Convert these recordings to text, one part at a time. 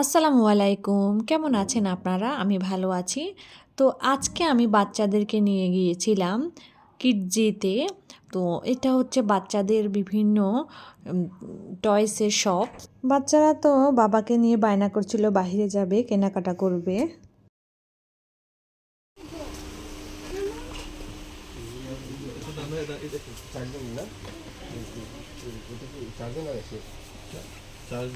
আসসালামু আলাইকুম। কেমন আছেন আপনারা? আমি ভালো আছি। তো আজকে আমি বাচ্চাদেরকে নিয়ে গিয়েছিলাম কিডজিতে তো এটা হচ্ছে বাচ্চাদের বিভিন্ন টয়সের শপ বাচ্চারা তো বাবাকে নিয়ে বায়না করছিল বাইরে যাবে, কেনাকাটা করবে। চার্জ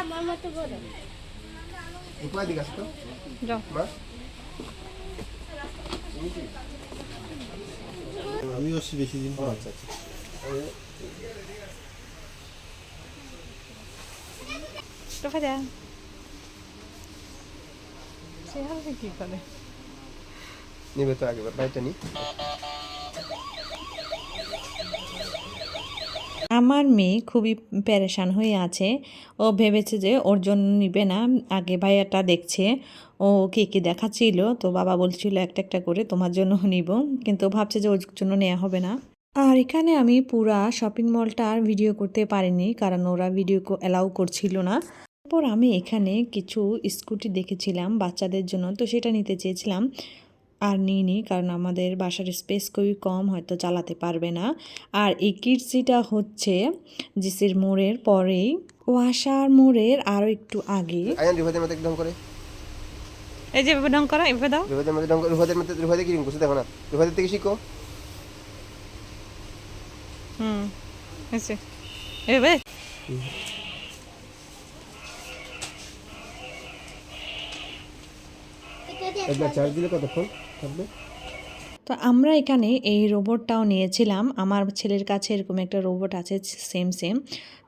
আমার মতো বড় উপায় দিকে আসতো মা আমি আসছি বেশি দিন পর আচ্ছা আচ্ছা। নিবে তো আগে বাইটা নি আমার মেয়ে খুবই প্যারেশান হয়ে আছে। ও ভেবেছে যে ওর জন্য নিবে না। আগে ভাইয়াটা দেখছে ও কে কে দেখাচ্ছিল তো বাবা বলছিল একটা একটা করে তোমার জন্য নিব। কিন্তু ভাবছে যে ওর জন্য নেওয়া হবে না। আর এখানে আমি পুরা শপিং মলটা আর ভিডিও করতে পারিনি কারণ ওরা ভিডিও অ্যালাউ করছিল না। তারপর আমি এখানে কিছু স্কুটি দেখেছিলাম বাচ্চাদের জন্য তো সেটা নিতে চেয়েছিলাম। আর নিইনি কারণ আমাদের বাসার স্পেস খুবই কম হয়তো চালাতে পারবে না। আর এই কিডসিটা হচ্ছে জিসির মোড়ের পরেই ওয়াসার মোড়ের আরও একটু আগে। একদম করে। এই যে ঢং করা এভাবে দাও। রিভাদের মধ্যে ঢং রিভাদের মধ্যে রিভাদের কি দেখো না। রিভাদের থেকে শিখো। হুম হয়েছে এভাবে। একবার চার্জ দিলে কতক্ষণ থাকবে? তো আমরা এখানে এই রোবটটাও নিয়েছিলাম। আমার ছেলের কাছে এরকম একটা রোবট আছে সেম সেম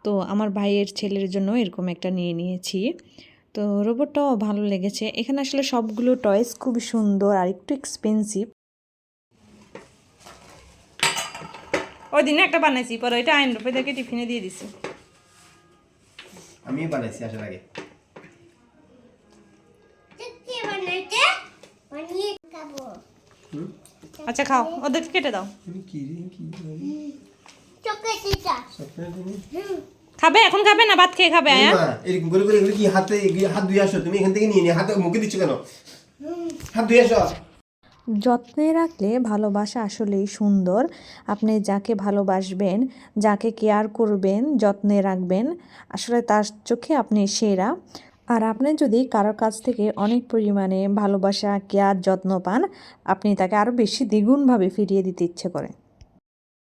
তো আমার ভাইয়ের ছেলের জন্য এরকম একটা নিয়ে নিয়েছি। তো রোবটটাও ভালো লেগেছে। এখানে আসলে সবগুলো টয়েস খুবই সুন্দর আর একটু এক্সপেন্সিভ ওই দিনে একটা বানাইছি পরে ওইটা আইন রুপেদেরকে টিফিনে দিয়ে দিছি। আমি বানাইছি আসার আগে। আচ্ছা খাও। ওদেরকে কেটে দাও। খাবে? এখন খাবে না? ভাত খেয়ে খাবে আয়া? এরকম করে করে কি হাতে হাত ধুয়ে আসো। তুমি এখান থেকে নিয়ে নিয়ে হাতে মুখে দিচ্ছ কেন? হাত ধুয়ে আসো। যত্নে রাখলে ভালোবাসা আসলেই সুন্দর। আপনি যাকে ভালোবাসবেন যাকে কেয়ার করবেন যত্নে রাখবেন আসলে তার চোখে আপনি সেরা। আর আপনি যদি কারোর কাছ থেকে অনেক পরিমাণে ভালোবাসা, কেয়ার, যত্ন পান, আপনি তাকে আরও বেশি দ্বিগুণভাবে ফিরিয়ে দিতে ইচ্ছে করে।